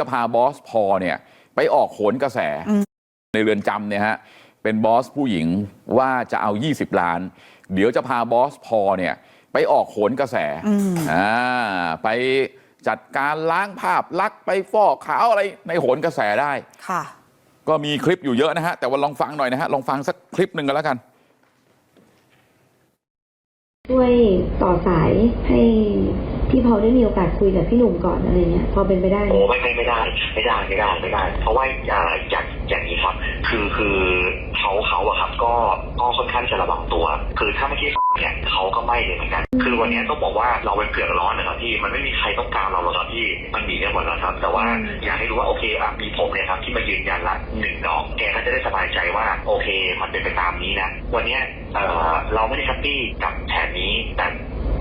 จะพาบอสพอเนี่ยไปออกโขนกระแสในเรือนจำเนี่ยฮะเป็นบอสผู้หญิงว่าจะเอา 20 ล้าน เดี๋ยวจะพาบอสพอเนี่ยไปออกโขนกระแสอ่าไปจัดการล้างภาพลักษณ์ไปฟอกขาวอะไรในโขนกระแสได้ค่ะ ก็มีคลิปอยู่เยอะนะฮะ แต่ว่าลองฟังหน่อยนะฮะ ลองฟังสักคลิปหนึ่งกันแล้วกัน ช่วยต่อสายให้ พี่พอได้มีโอกาสคุยกับพี่หนุ่มก่อนอะไรเงี้ยพอเป็นไปได้ไหมโอ้ไม่ไม่ไม่ได้ ไม่ได้ไม่ได้ไม่ได้ เพราะว่าอ่าอย่างอย่างนี้ครับ คือคือเขาเขาอะครับก็ก็ค่อนข้างจะระวังตัว คือถ้าไม่ใช่เนี่ยเขาก็ไม่เลยเหมือนกัน คือวันนี้ต้องบอกว่าเราเป็นเผือกร้อนนะครับพี่มันไม่มีใครต้องการเราหรอกครับพี่มันมีกันหมดแล้วครับ แต่ว่าอยากให้รู้ว่าโอเคอะมีผมเนี่ยครับที่มายืนยันละหนึ่งน้องแกก็จะได้สบายใจว่าโอเค มันเป็นไปตามนี้นะวันเนี้ยเอ่อเราไม่ได้แฮปปี้กับแผนนี้แต่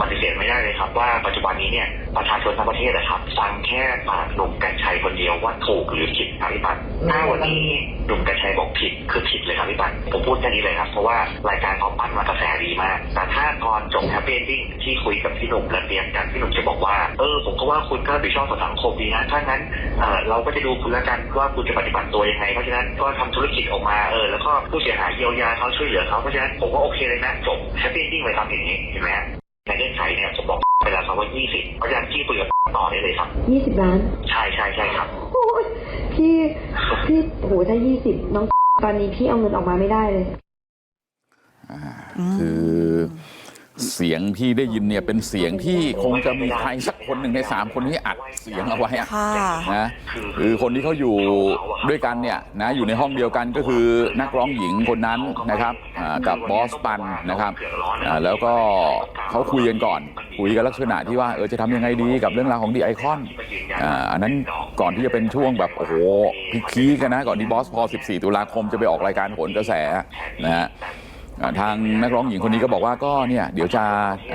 ปฏิเสธไม่ได้เลยครับว่าปัจจุบันนี้เนี่ยประชาชนทั้งประเทศนะครับ ฟังแค่ปากหนุ่มกัญชัยคนเดียวว่าถูกหรือผิดครับพี่ปันถ้าวันนี้หนุ่มกัญชัยบอกผิดคือผิดเลยครับพี่ปันผมพูดแค่นี้เลยครับเพราะว่ารายการเขาปั้นมากระแสดีมาก แต่ถ้าตอนจบแฮปปี้เอนดิ้งที่คุยกับพี่หนุ่มและเตรียมกันพี่หนุ่มจะบอกว่าเออผมก็ว่าคุณก็รับผิดชอบต่อสังคมดีนะถ้างั้นเออเราก็จะดูคุณล้วกันว่าคุณจะปฏิบัติตัวยังไงเพราะฉะนั้นก็ทำธุรกิจออกมาเออแล้วก็ผู้เสียหายเยียวยาเขาช่วยเหลือเขาเพราะฉะนั้นผมว่าโอเคเลยนะจบแฮปปี้เอนดิ้งเลยครับอย่างนี้เห็นไหม เงื่อนไขเนี่ยผมบอกไปแล้วครับว่า20เพราะฉะนั้นพี่คุยกับต่อได้เลยครับยี่สิบล้าน ใช่ใช่ใช่ครับโอ้ยพี่พี่โหถ้ายี่สิบน้องตอนนี้พี่เอาเงินออกมาไม่ได้เลยคือ เสียงที่ได้ยินเนี่ยเป็นเสียงที่คงจะมีใครสักคนหนึ่งในสามคนที่อัดเสียงเอาไว้อะค่ะนะคือคนที่เขาอยู่ด้วยกันเนี่ยนะอยู่ในห้องเดียวกันก็คือนักร้องหญิงคนนั้นนะครับอ่ากับบอสปันนะครับอ่าแล้วก็เขาคุยกันก่อนคุยกันลักษณะที่ว่าเออจะทำยังไงดีกับเรื่องราวของดีไอคอนอ่าอันนั้นก่อนที่จะเป็นช่วงแบบโอ้โหพีคๆกันนะก่อนที่บอสพอ 14 ตุลาคมจะไปออกรายการโหนกระแสนะฮะอ่า ทางนักร้องหญิงคนนี้ก็บอกว่าก็เนี่ยเดี๋ยวจะ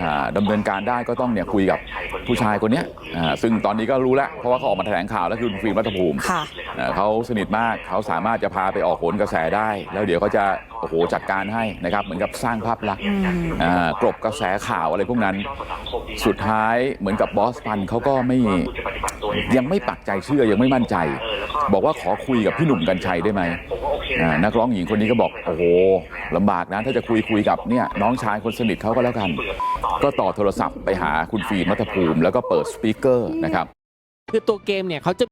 อ่าดำเนินการได้ก็ต้องเนี่ยคุยกับผู้ชายคนเนี้ยอ่าซึ่งตอนนี้ก็รู้แล้วเพราะว่าเขาออกมาแถลงข่าวแล้วคือคุณฟิล์มรัฐภูมิค่ะอ่าเขาสนิทมากเขาสามารถจะพาไปออกโหนกระแสได้ แล้วเดี๋ยวเขาจะโอ้โหจัดการให้นะครับเหมือนกับสร้างภาพลักษณ์อ่ากลบกระแสข่าวอะไรพวกนั้น สุดท้ายเหมือนกับบอสปันเขาก็ไม่ยังไม่ปักใจเชื่อยังไม่มั่นใจ บอกว่าขอคุยกับพี่หนุ่มกัญชัยได้ไหมอ่า นักร้องหญิงคนนี้ก็บอกโอ้โหลำบากนะถ้าจะคุยคุยกับเนี่ยน้องชายคนสนิทเขาก็แล้วกัน ก็ต่อโทรศัพท์ไปหาคุณฟิล์มรัฐภูมิ แล้วก็เปิดสปีกเกอร์นะครับคือตัวเกมเนี่ยเขาจะ